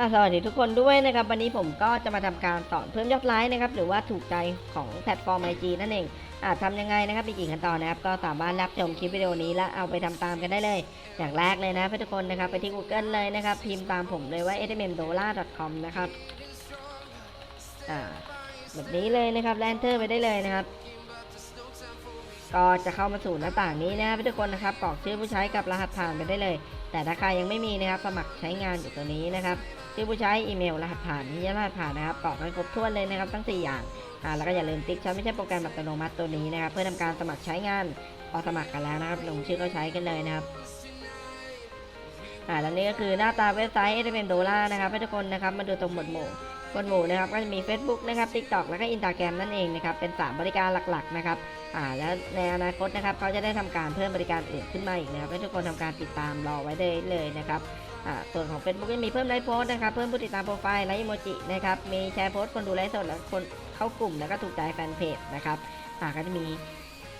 สวัสดีทุกคนด้วยนะครับ วันนี้ผมก็จะมาทำการสอนเพิ่มยอดไลค์นะครับ หรือว่าถูกใจของแพลตฟอร์ม IG นั่นเองอะทำยังไงนะครับมีกี่ขั้นตอนนะครับ ก็สามารถรับชมคลิปวิดีโอนี้แล้วเอาไปทำตามกันได้เลย อย่างแรกเลยนะเพื่อนทุกคนนะครับ ไปที่ Google เลยนะครับ พิมพ์ตามผมเลยว่า s m m d o l a c o m นะครับแบบนี้เลยนะครับแลนเทอร์ไปได้เลยนะครับ ก็จะเข้ามาสู่หน้าต่างนี้นะครับทุกคนนะครับกรอกชื่อผู้ใช้กับรหัสผ่านไปได้เลย แต่ถ้าใครยังไม่มีนะครับสมัครใช้งานอยู่ตัวนี้นะครับชื่อผู้ใช้อีเมลรหัสผ่านที่รหัสผ่านนะครับกรอกให้ครบถ้วนเลยนะครับทั้ง 4 อย่างอ่าแล้วก็อย่าลืมติ๊กใช้ไม่ใช่โปรแกรมอัตโนมัติตัวนี้นะครับเพื่อทำการสมัครใช้งานพอสมัครกันแล้วนะครับลงชื่อก็ใช้กันเลยนะครับอ่าแล้วนี่ก็คือหน้าตาเว็บไซต์เอเมนโดล่านะครับให้ทุกคนนะครับมาดูตรงหมวดหมู่ หมวดหมู่นะครับก็จะมี Facebook นะครับ TikTok แล้วก็ Instagram นั่นเองนะครับเป็น 3 บริการหลักๆนะครับอ่าแล้วในอนาคตนะครับเขาจะได้ทำการเพิ่มบริการอื่นขึ้นมาอีกนะครับให้ทุกคนทำการติดตามรอไว้ได้เลยนะครับอ่าส่วนของ Facebook ก็มีเพิ่มไลฟ์โพสต์นะครับเพิ่มผู้ติดตามโปรไฟล์ไลฟ์อีโมจินะครับมีแชร์โพสต์คนดูไลฟ์สดและคนเข้ากลุ่มแล้วก็ถูกใจแฟนเพจนะครับอ่าก็จะมี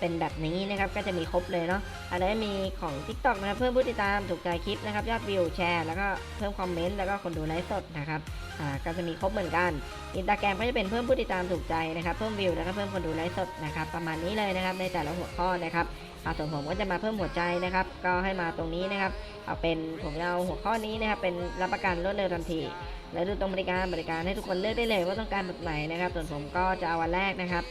เป็นแบบนี้นะครับก็จะมีครบเลยเนาะอันนี้มีของ TikTok นะครับเพิ่มผู้ติดตามถูกใจคลิปนะครับยอดวิวแชร์แล้วก็เพิ่มคอมเมนต์แล้วก็คนดูไลฟ์สดนะครับอ่าก็จะมีครบเหมือนกันอินสตาแกรมก็จะเป็นเพิ่มผู้ติดตามถูกใจนะครับเพิ่มวิวแล้วก็เพิ่มคนดูไลฟ์สดนะครับประมาณนี้เลยนะครับในแต่ละหัวข้อนะครับอาส่วนผมก็จะมาเพิ่มหัวใจนะครับ ก็ให้มาตรงนี้นะครับ เอาเป็นผมเอาหัวข้อนี้นะครับ เป็นรับประกันรวดเร็วทันที แล้วดูตรงบริการบริการให้ทุกคนเลือกได้เลยว่าต้องการแบบไหนนะครับ ส่วนผมก็จะเอาวันแรกนะครับ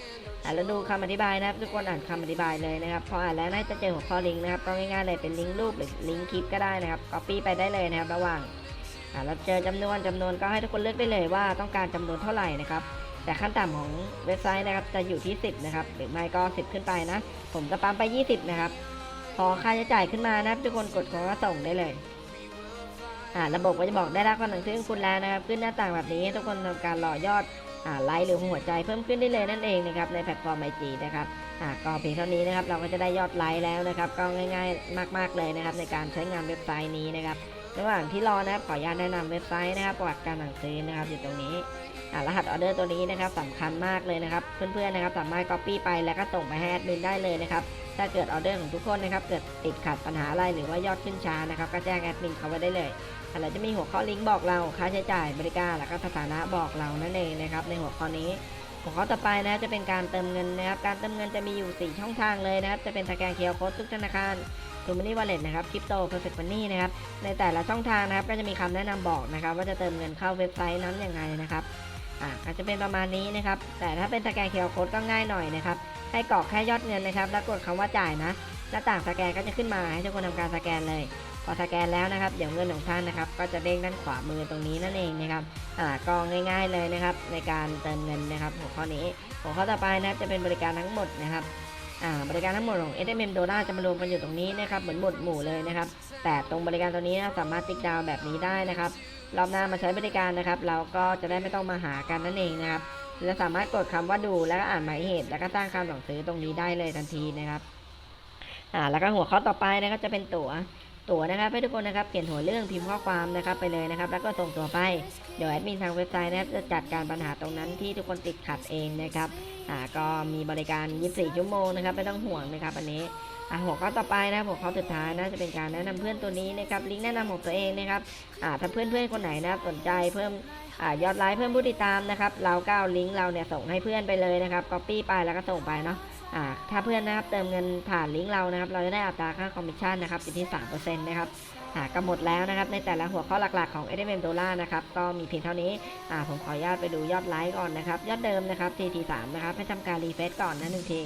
แล้วดูคำอธิบายนะครับ ทุกคนอ่านคำอธิบายเลยนะครับ พออ่านแล้วน่าจะเจอหัวข้อลิงก์นะครับ ก็ง่ายๆเลยเป็นลิงก์รูปหรือลิงก์คลิปก็ได้นะครับ copy ไปได้เลยนะครับ ระหว่างอ่าเราเจอจำนวนจำนวนก็ให้ทุกคนเลือกได้เลยว่าต้องการจำนวนเท่าไหร่นะครับ แต่ขั้นต่ำของเว็บไซต์นะครับจะอยู่ที่ 10 นะครับ หรือไม่ก็ 10 ขึ้นไปนะ ผมจะปั๊มไป 20 นะครับ พอค่าใช้จ่ายขึ้นมานะครับทุกคนกดของก็ส่งได้เลยอ่าระบบก็จะบอกได้รับความหนังสือของคุณแล้วนะครับ ขึ้นหน้าต่างแบบนี้ทุกคนทำการรอยอด ไลค์หรือหัวใจเพิ่มขึ้นได้เลยนั่นเองนะครับในแพลตฟอร์มไอจีนะครับอ่าก็เพียงเท่านี้นะครับเราก็จะได้ยอดไลค์แล้วนะครับก็ง่ายๆ มาก ๆเลยนะครับในการใช้งานเว็บไซต์นี้นะครับระหว่างที่รอนะครับขออนุญาตแนะนำเว็บไซต์นะครับประวัติการสั่งซื้อนะครับอยู่ตรงนี้ รหัสออเดอร์ตัวนี้นะครับสำคัญมากเลยนะครับ เพื่อนๆนะครับสามารถ Copy ไปแล้วก็ส่งไปให้แอดมินได้เลยนะครับถ้าเกิดออเดอร์ของทุกคนนะครับเกิดติดขัดปัญหาอะไรหรือว่ายอดขึ้นช้านะครับก็แจ้งแอดมินเขาไว้ได้เลยอาจจะมีหัวข้อลิงก์บอกเราค่าใช้จ่ายบริการแล้วก็สถานะบอกเรานั่นเองนะครับในหัวข้อนี้หัวข้อต่อไปนะจะเป็นการเติมเงินนะครับการเติมเงินจะมีอยู่ 4 ช่องทางเลยนะครับจะเป็นสแกนเคอร์โค้ดทุกธนาคารทูมันนี่วอลเล็ตนะครับคริปโตเพอร์เฟกต์มันนี่นะครับในแต่ละช่องทางนะครับก็จะมีคำแนะนำบอกนะครับว่าจะเติมเงินเข้าเว็บไซต์นั้นยังไงนะครับ อ่าจจะเป็นประมาณนี้นะครับ แต่ถ้าเป็นสแกนเคอร์โค้ดก็ง่ายหน่อยนะครับ ให้กรอกแค่ยอดเงินนะครับ แล้วกดคำว่าจ่ายนะหน้าต่างสแกนก็จะขึ้นมาให้ทุกคนทำการสแกนเลย พอสแกนแล้วนะครับเดี๋ยวเงินของท่านนะครับ ก็จะเด้งด้านขวามือตรงนี้นั่นเองนะครับอ่าก็ง่าย ๆเลยนะครับ ในการเติมเงินนะครับหัวข้อนี้หัวข้อต่อไปนะครับจะเป็นบริการทั้งหมดนะครับ บริการทั้งหมดของ s m m d o l a จะมารวมกันอยู่ตรงนี้นะครับเหมือนหมวดหมู่เลยนะครับ แต่ตรงบริการตัวนี้นะสามารถติ๊กดาวแบบนี้ได้นะครับรอบหน้ามาใช้บริการนะครับ เราก็จะได้ไม่ต้องมาหากันนั่นเองนะครับจะสามารถกดคำว่าดูแล้วก็อ่านหมายเหตุ แล้วก็สร้างคำสั่งซื้อตรงนี้ได้เลยทันทีนะครับอ่าแล้วก็หัวข้อต่อไปนะครับจะเป็นตั๋ว ตั๋วนะครับให้ทุกคนนะครับเขียนหัวเรื่องพิมพ์ข้อความนะครับไปเลยนะครับ แล้วก็ส่งตัวไปเดี๋ยวแอดมินทางเว็บไซต์นะครับจะจัดการปัญหาตรงนั้นที่ทุกคนติดขัดเองนะครับอ่าก็มีบริการ 24 ชั่วโมงนะครับไม่ต้องห่วงนะครับอันนี้อ่าหัวข้อต่อไปนะหัวข้อสุดท้ายนะจะเป็นการแนะนำเพื่อนตัวนี้นะครับลิงก์แนะนำของตัวเองนะครับอ่าถ้าเพื่อนๆคนไหนนะครับสนใจเพิ่มอ่ายอดไลค์เพิ่มผู้ติดตามนะครับเราก็เอาลิงก์เราเนี่ยส่งให้เพื่อนไปเลยนะครับ copy ไปแล้วก็ส่งไปเนาะ ถ้าเพื่อนนะครับเติมเงินผ่านลิงก์เรานะครับ เราจะได้อัตราค่าคอมมิชชั่นนะครับอยู่ที่3%นะครับก็หมดแล้วนะครับ ในแต่ละหัวข้อหลักๆของ s m m d o l a นะครับ ก็มีเพียงเท่านี้ผมขออนุญาตไปดูยอดไลค์ก่อนนะครับ ยอดเดิมนะครับ TT3 นะครับ ให้ทำการรีเฟซก่อนนะหนึ่งที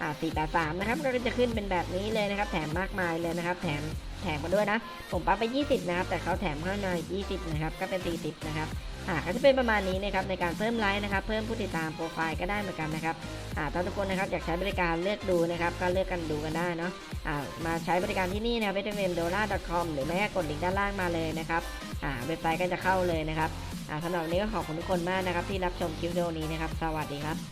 อ่า483 นะครับ ก็จะขึ้นเป็นแบบนี้เลยนะครับ แถมมากมายเลยนะครับ แถมแถมมาด้วยนะ ผมปั๊บไป 20 นะครับ แต่เขาแถมข้างใน20 นะครับ ก็เป็น 40 นะครับ อ่าก็จะเป็นประมาณนี้นะครับในการเพิ่มไลค์นะครับ เพิ่มผู้ติดตามโปรไฟล์ก็ได้เหมือนกันนะครับอ่าถ้าทุกคนนะครับอยากใช้บริการเลือกดูนะครับก็เลือกกันดูกันได้เนาะอ่ามาใช้บริการที่นี่นะครับเว็บไซต์ d o l a c o m หรือไม่ก็กดลิงก์ด้านล่างมาเลยนะครับอ่าเว็บไซต์ก็จะเข้าเลยนะครับอ่าสำหรับวันนี้ก็ขอบคุณทุกคนมากนะครับที่รับชมคลิปวิดีโอนี้นะครับ สวัสดีครับ